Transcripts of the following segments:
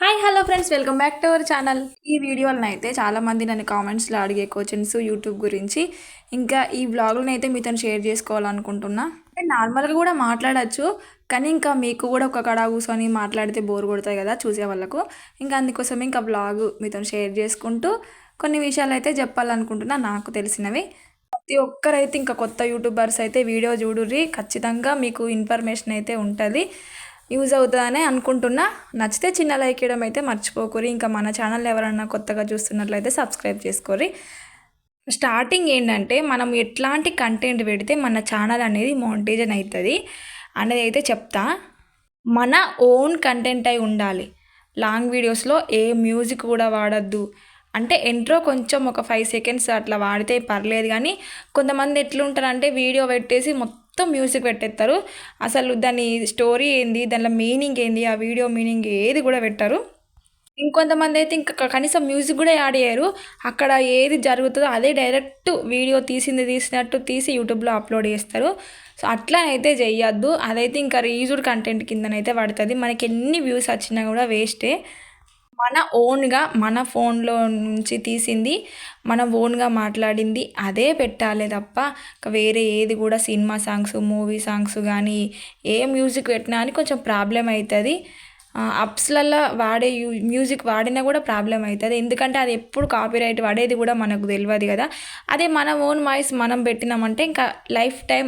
Hi hello friends welcome back to our channel ఈ వీడియోలను అయితే చాలామంది నన్ను కామెంట్స్లో అడిగే క్వశ్చన్స్ యూట్యూబ్ గురించి. ఇంకా ఈ బ్లాగులను అయితే మీతో షేర్ చేసుకోవాలనుకుంటున్నా. నార్మల్గా కూడా మాట్లాడచ్చు కానీ ఇంకా మీకు కూడా ఒక కడ కూర్చొని మాట్లాడితే బోర్ కొడతాయి కదా చూసే వాళ్ళకు. ఇంకా అందుకోసం ఇంకా బ్లాగ్ మీతో షేర్ చేసుకుంటూ కొన్ని విషయాలు అయితే చెప్పాలనుకుంటున్నా నాకు తెలిసినవి. ప్రతి ఒక్కరైతే ఇంకా కొత్త యూట్యూబర్స్ అయితే వీడియో చూడుర్రి. ఖచ్చితంగా మీకు ఇన్ఫర్మేషన్ అయితే ఉంటుంది. యూజ్ అవుతుందని అనుకుంటున్నా. నచ్చితే చిన్న లైక్ ఇవ్వడం అయితే మర్చిపోకూరి ఇంకా మన ఛానల్ ఎవరన్నా కొత్తగా చూస్తున్నట్లయితే సబ్స్క్రైబ్ చేసుకోరి స్టార్టింగ్ ఏంటంటే మనం ఎట్లాంటి కంటెంట్ పెడితే మన ఛానల్ అనేది మోనిటైజన్ అవుతుంది అనేది అయితే చెప్తా. మన ఓన్ కంటెంట్ అయి ఉండాలి. లాంగ్ వీడియోస్లో ఏ మ్యూజిక్ కూడా వాడద్దు. అంటే ఎంట్రో కొంచెం ఒక ఫైవ్ సెకండ్స్ అట్లా వాడితే పర్లేదు కానీ కొంతమంది ఎట్లుంటారంటే వీడియో పెట్టేసి మొత్తం మొత్తం మ్యూజిక్ పెట్టేస్తారు అసలు దాని స్టోరీ ఏంది దానిలో మీనింగ్ ఏంది ఆ వీడియో మీనింగ్ ఏది కూడా పెట్టరు. ఇంకొంతమంది అయితే ఇంకా కనీసం మ్యూజిక్ కూడా యాడ్ చేయరు. అక్కడ ఏది జరుగుతుందో అదే డైరెక్ట్ వీడియో తీసింది తీసినట్టు తీసి యూట్యూబ్లో అప్లోడ్ చేస్తారు. సో అట్లా అయితే చెయ్యొద్దు అదైతే ఇంకా రీజుడ్ కంటెంట్ కిందనైతే పడుతుంది. మనకి ఎన్ని వ్యూస్ వచ్చినా కూడా వేస్టే. మన ఓన్గా మన ఫోన్లో నుంచి తీసింది మన ఓన్గా మాట్లాడింది అదే పెట్టాలి తప్ప ఇంకా వేరే ఏది కూడా సినిమా సాంగ్స్ మూవీ సాంగ్స్ కానీ ఏ మ్యూజిక్ పెట్టినా అని కొంచెం ప్రాబ్లం అవుతుంది అప్స్లల్లో వాడే యూ మ్యూజిక్ వాడినా కూడా ప్రాబ్లం అవుతుంది ఎందుకంటే అది ఎప్పుడు కాపీరైట్ వాడేది కూడా మనకు తెలియదు కదా. అదే మన ఓన్ వాయిస్ మనం పెట్టినామంటే ఇంకా లైఫ్ టైం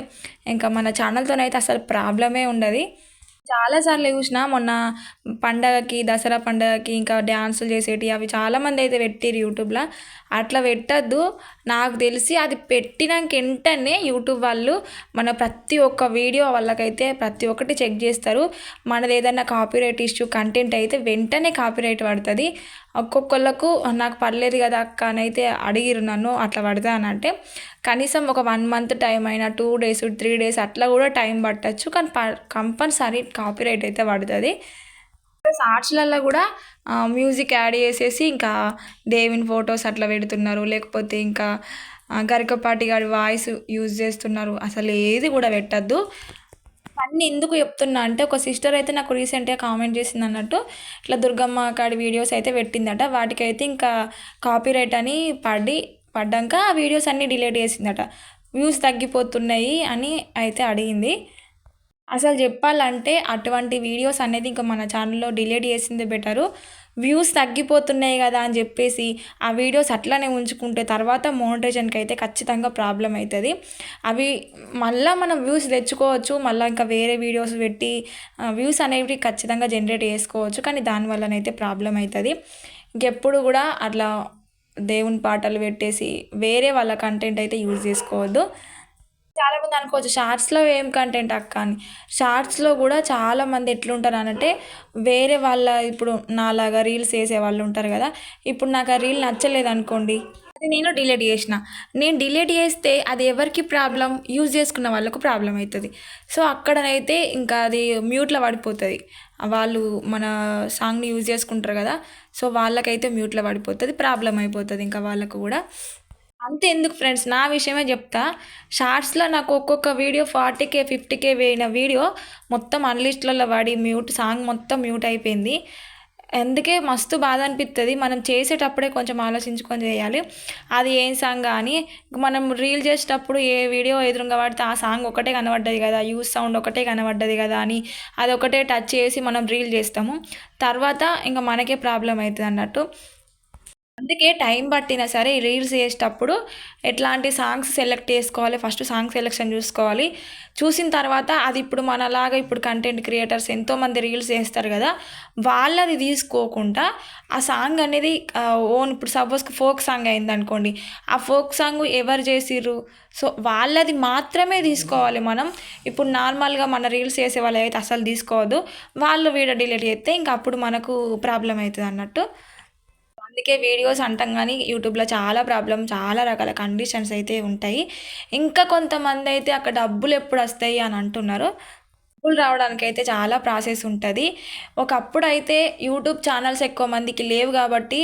ఇంకా మన ఛానల్తోనైతే అసలు ప్రాబ్లమే ఉండదు. చాలాసార్లు చూసిన మొన్న పండగకి దసరా పండగకి ఇంకా డ్యాన్సులు చేసేటి అవి చాలామంది అయితే పెట్టారు యూట్యూబ్లో. అట్లా పెట్టద్దు. నాకు తెలిసి అది పెట్టినాక వెంటనే యూట్యూబ్ వాళ్ళు మన ప్రతి ఒక్క వీడియో వాళ్ళకైతే ప్రతి ఒక్కటి చెక్ చేస్తారు. మనది ఏదైనా కాపీరైట్ ఇష్యూ కంటెంట్ అయితే వెంటనే కాపీరైట్ పడుతుంది. ఒక్కొక్కళ్ళకు నాకు పర్లేదు కదా అక్క అని అయితే అడిగిరు నన్ను అట్లా పడతా అని అంటే కనీసం ఒక వన్ మంత్ టైం అయినా టూ డేస్ త్రీ డేస్ అట్లా కూడా టైం పట్టచ్చు కానీ ప కంపల్సరీ కాపీరైట్ అయితే పడుతుంది. ప్లస్ ఆర్ట్స్లలో కూడా మ్యూజిక్ యాడ్ చేసేసి ఇంకా దేవుని ఫొటోస్ అట్లా పెడుతున్నారు లేకపోతే ఇంకా గరికపాటి గారి వాయిస్ యూజ్ చేస్తున్నారు అసలు ఏది కూడా పెట్టద్దు. అన్ని ఎందుకు చెప్తున్నా అంటే ఒక సిస్టర్ అయితే నాకు రీసెంట్గా కామెంట్ చేసింది అన్నట్టు ఇట్లా దుర్గమ్మ కాడి వీడియోస్ అయితే పెట్టిందట. వాటికైతే ఇంకా కాపీరైట్ అని పడి పడ్డాక ఆ వీడియోస్ అన్నీ డిలీట్ చేసిందట. వ్యూస్ తగ్గిపోతున్నాయి అని అయితే అడిగింది. అసలు చెప్పాలంటే అటువంటి వీడియోస్ అనేది ఇంకా మన ఛానల్లో డిలీట్ చేసింది బెటరు వ్యూస్ తగ్గిపోతున్నాయి కదా అని చెప్పేసి ఆ వీడియోస్ అట్లానే ఉంచుకుంటే తర్వాత మోనిటైజన్కి అయితే ఖచ్చితంగా ప్రాబ్లం అవుతుంది. అవి మళ్ళీ మనం వ్యూస్ తెచ్చుకోవచ్చు మళ్ళీ ఇంకా వేరే వీడియోస్ పెట్టి వ్యూస్ అనేవి ఖచ్చితంగా జనరేట్ చేసుకోవచ్చు కానీ దానివల్లనైతే ప్రాబ్లం అవుతుంది. ఇంకెప్పుడు కూడా అట్లా దేవుని పాటలు పెట్టేసి వేరే వాళ్ళ కంటెంట్ అయితే యూజ్ చేసుకోవద్దు. చాలామంది అనుకోవచ్చు షార్ట్స్లో ఏం కంటెంట్ అక్క అని. షార్ట్స్లో కూడా చాలామంది ఎట్లుంటారు అనంటే వేరే వాళ్ళ ఇప్పుడు నాలాగా రీల్స్ వేసే వాళ్ళు ఉంటారు కదా ఇప్పుడు నాకు ఆ రీల్ నచ్చలేదు అనుకోండి అది నేను డిలీట్ చేసిన. నేను డిలీట్ చేస్తే అది ఎవరికి ప్రాబ్లం? యూజ్ చేసుకున్న వాళ్ళకు ప్రాబ్లం అవుతుంది సో అక్కడనైతే ఇంకా అది మ్యూట్లో పడిపోతుంది. వాళ్ళు మన సాంగ్ని యూజ్ చేసుకుంటారు కదా సో వాళ్ళకైతే మ్యూట్లో పడిపోతుంది ప్రాబ్లం అయిపోతుంది ఇంకా వాళ్ళకు కూడా. అంతే ఎందుకు ఫ్రెండ్స్ నా విషయమే చెప్తా. షార్ట్స్లో నాకు ఒక్కొక్క video forty K fifty K వేయిన video మొత్తం అన్లిస్ట్లలో వాడి మ్యూట్ సాంగ్ మొత్తం మ్యూట్ అయిపోయింది. అందుకే మస్తు బాధ అనిపిస్తుంది మనం చేసేటప్పుడే కొంచెం ఆలోచించుకొని చేయాలి. అది ఏం సాంగ్ కానీ మనం రీల్ చేసేటప్పుడు ఏ వీడియో ఎదురుగా పడితే ఆ సాంగ్ ఒకటే కనబడ్డది కదా యూస్ సౌండ్ ఒకటే కనబడ్డది కదా అని అది ఒకటే టచ్ చేసి మనం రీల్ చేస్తాము. తర్వాత ఇంకా మనకే ప్రాబ్లం అవుతుంది అన్నట్టు అందుకే టైం పట్టినా సరే రీల్స్ చేసేటప్పుడు ఎట్లాంటి సాంగ్స్ సెలెక్ట్ చేసుకోవాలి ఫస్ట్ సాంగ్ సెలెక్షన్ చూసుకోవాలి. చూసిన తర్వాత అది ఇప్పుడు మనలాగా ఇప్పుడు కంటెంట్ క్రియేటర్స్ ఎంతోమంది రీల్స్ చేస్తారు కదా వాళ్ళది తీసుకోకుండా ఆ సాంగ్ అనేది ఓన్ ఇప్పుడు సపోజ్ ఫోక్ సాంగ్ అయింది అనుకోండి ఆ ఫోక్ సాంగ్ ఎవరు చేసిర్రు? సో వాళ్ళది మాత్రమే తీసుకోవాలి మనం. ఇప్పుడు నార్మల్గా మన రీల్స్ చేసే వాళ్ళు అయితే అసలు తీసుకోవద్దు. వాళ్ళు వీడియో డిలీట్ చేస్తే ఇంకా అప్పుడు మనకు ప్రాబ్లం అవుతుంది అన్నట్టు. అందుకే వీడియోస్ అంటాం కానీ యూట్యూబ్లో చాలా ప్రాబ్లం చాలా రకాల కండిషన్స్ అయితే ఉంటాయి. ఇంకా కొంతమంది అయితే అక్కడ డబ్బులు ఎప్పుడు వస్తాయి అని అంటున్నారు. డబ్బులు రావడానికి అయితే చాలా ప్రాసెస్ ఉంటుంది. ఒకప్పుడు అయితే యూట్యూబ్ ఛానల్స్ ఎక్కువ మందికి లేవు కాబట్టి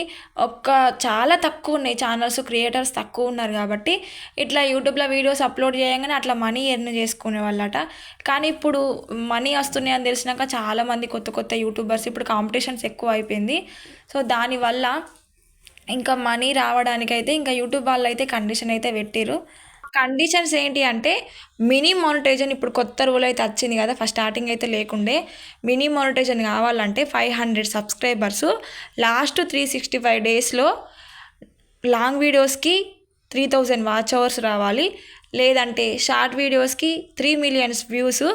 ఒక్క చాలా తక్కువ ఉన్నాయి. ఛానల్స్ క్రియేటర్స్ తక్కువ ఉన్నారు కాబట్టి ఇట్లా యూట్యూబ్లో వీడియోస్ అప్లోడ్ చేయగానే అట్లా మనీ ఎర్న్ చేసుకునే వాళ్ళట. కానీ ఇప్పుడు మనీ వస్తున్నాయి అని తెలిసినాక చాలామంది కొత్త కొత్త యూట్యూబర్స్ ఇప్పుడు కాంపిటీషన్స్ ఎక్కువ అయిపోయింది. సో దానివల్ల ఇంకా మనీ రావడానికైతే ఇంకా యూట్యూబ్ వాళ్ళు అయితే కండిషన్ అయితే పెట్టిరు కండిషన్స్ ఏంటి అంటే మినీ మానిటైజన్ ఇప్పుడు కొత్త రూల్ అయితే వచ్చింది కదా ఫస్ట్ స్టార్టింగ్ అయితే లేకుండే మినీ మానిటైజన్ కావాలంటే five hundred subscribers last three sixty five డేస్లో లాంగ్ వీడియోస్కి త్రీ థౌజండ్ వాచ్ అవర్స్ రావాలి. లేదంటే షార్ట్ వీడియోస్కి three millions views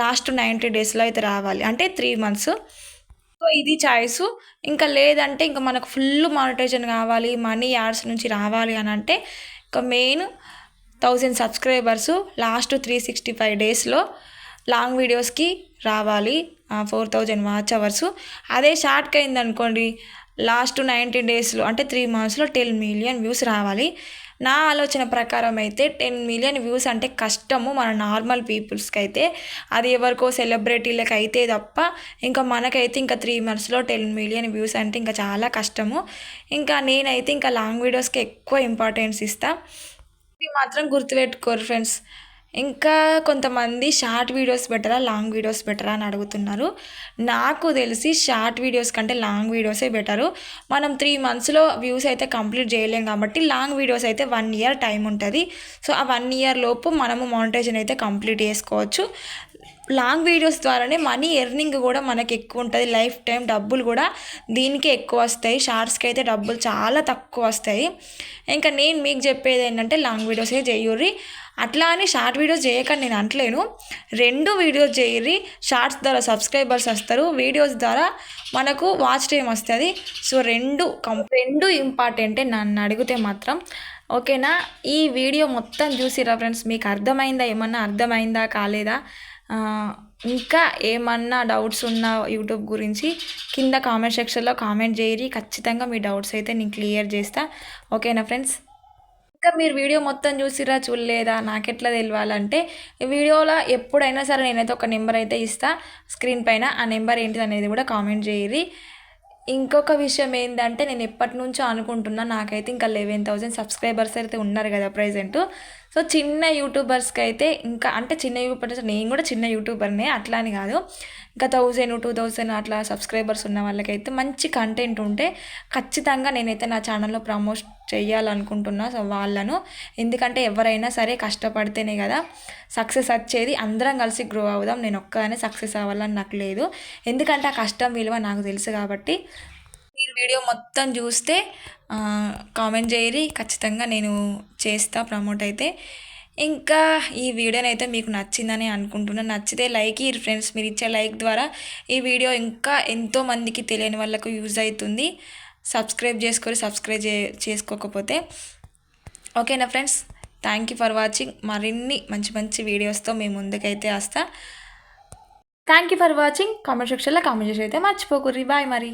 last ninety డేస్లో అయితే రావాలి. అంటే త్రీ మంత్స్ సో ఇది చాయిస్. ఇంకా లేదంటే ఇంకా మనకు ఫుల్ మానిటైజేషన్ కావాలి మనీ యాడ్స్ నుంచి రావాలి అని అంటే ఇంకా main thousand subscribers last three sixty five డేస్లో లాంగ్ వీడియోస్కి రావాలి ఫోర్ థౌజండ్ వాచ్ అవర్స్. అదే షార్ట్కి అయింది అనుకోండి లాస్ట్ నైంటీ డేస్లో అంటే త్రీ మంత్స్లో టెన్ మిలియన్ వ్యూస్ రావాలి. నా ఆలోచన ప్రకారం అయితే టెన్ మిలియన్ వ్యూస్ అంటే కష్టము మన నార్మల్ పీపుల్స్కి అయితే అది ఎవరికో సెలబ్రిటీలకు అయితే తప్ప ఇంకా మనకైతే ఇంకా త్రీ మంత్స్లో టెన్ మిలియన్ వ్యూస్ అంటే ఇంకా చాలా కష్టము. ఇంకా నేనైతే ఇంకా లాంగ్ వీడియోస్కి ఎక్కువ ఇంపార్టెన్స్ ఇస్తాను ఇది మాత్రం గుర్తుపెట్టుకోరు ఫ్రెండ్స్. ఇంకా కొంతమంది షార్ట్ వీడియోస్ బెటరా లాంగ్ వీడియోస్ బెటరా అని అడుగుతున్నారు. నాకు తెలిసి షార్ట్ వీడియోస్ కంటే లాంగ్ వీడియోసే బెటరు. మనం త్రీ మంత్స్లో వ్యూస్ అయితే కంప్లీట్ చేయలేం కాబట్టి లాంగ్ వీడియోస్ అయితే వన్ ఇయర్ టైం ఉంటుంది. సో ఆ వన్ ఇయర్ లోపు మనము మానిటైజన్ అయితే కంప్లీట్ చేసుకోవచ్చు. లాంగ్ వీడియోస్ ద్వారానే మనీ ఎర్నింగ్ కూడా మనకి ఎక్కువ ఉంటుంది లైఫ్ టైం డబ్బులు కూడా దీనికే ఎక్కువ వస్తాయి షార్ట్స్కి అయితే డబ్బులు చాలా తక్కువ వస్తాయి ఇంకా నేను మీకు చెప్పేది ఏంటంటే లాంగ్ వీడియోసే చేయుర్రి అట్లా అని షార్ట్ వీడియోస్ చేయకండి నేను అంటలేను రెండు వీడియోస్ చేయర్రి షార్ట్స్ ద్వారా సబ్స్క్రైబర్స్ వస్తారు. వీడియోస్ ద్వారా మనకు వాచ్ టైం వస్తుంది. సో రెండు కం రెండు ఇంపార్టెంటే నన్ను అడిగితే మాత్రం. ఓకేనా? ఈ వీడియో మొత్తం చూసిరా ఫ్రెండ్స్? మీకు అర్థమైందా? ఏమన్నా అర్థమైందా? కాలేదా? ఇంకా ఏమన్నా డౌట్స్ ఉన్నా యూట్యూబ్ గురించి కింద కామెంట్ సెక్షన్లో కామెంట్ చేయరి ఖచ్చితంగా మీ డౌట్స్ అయితే నేను క్లియర్ చేస్తా. ఓకేనా ఫ్రెండ్స్? ఇంకా మీరు వీడియో మొత్తం చూసిరా చూడలేదా? నాకెట్లా తెలియాలంటే వీడియోలో ఎప్పుడైనా సరే నేనైతే ఒక నెంబర్ అయితే ఇస్తా. స్క్రీన్ పైన ఆ నెంబర్ ఏంటిది అనేది కూడా కామెంట్ చేయరి ఇంకొక విషయం ఏంటంటే నేను ఎప్పటి నుంచో అనుకుంటున్నా నాకైతే ఇంకా లెవెన్ థౌజండ్ సబ్స్క్రైబర్స్ అయితే ఉన్నారు కదా ప్రజెంట్ సో చిన్న యూట్యూబర్స్కి అయితే ఇంకా అంటే చిన్న యూట్యూబర్స్ నేను కూడా చిన్న యూట్యూబర్నే అట్లా అని కాదు. ఇంకా థౌజండ్ టూ థౌజండ్ అట్లా సబ్స్క్రైబర్స్ ఉన్న వాళ్ళకైతే మంచి కంటెంట్ ఉంటే ఖచ్చితంగా నేనైతే నా ఛానల్లో ప్రమోట్ చేయాలనుకుంటున్నా సో వాళ్ళను. ఎందుకంటే ఎవరైనా సరే కష్టపడితేనే కదా సక్సెస్ వచ్చేది. అందరం కలిసి గ్రో అవుదాం. నేను ఒక్కదానే సక్సెస్ అవ్వాలని నాకు లేదు. ఎందుకంటే ఆ కష్టం విలువ నాకు తెలుసు కాబట్టి వీడియో మొత్తం చూస్తే కామెంట్ చేయరి ఖచ్చితంగా నేను చేస్తా ప్రమోట్ అయితే. ఇంకా ఈ వీడియోని అయితే మీకు నచ్చిందని అనుకుంటున్నాను నచ్చితే లైక్ ఈ ఫ్రెండ్స్ మీరు ఇచ్చే లైక్ ద్వారా ఈ వీడియో ఇంకా ఎంతో మందికి తెలియని వాళ్ళకు యూజ్ అవుతుంది. సబ్స్క్రైబ్ చేసుకొని సబ్స్క్రైబ్ చే చేసుకోకపోతే. ఓకేనా friends? Thank you for watching మరిన్ని మంచి మంచి వీడియోస్తో మేము ముందుకైతే వస్తా. Thank you for watching comment సెక్షన్లో కామెంట్ చేసి అయితే మర్చిపోకుర్రి. బాయ్ మరి.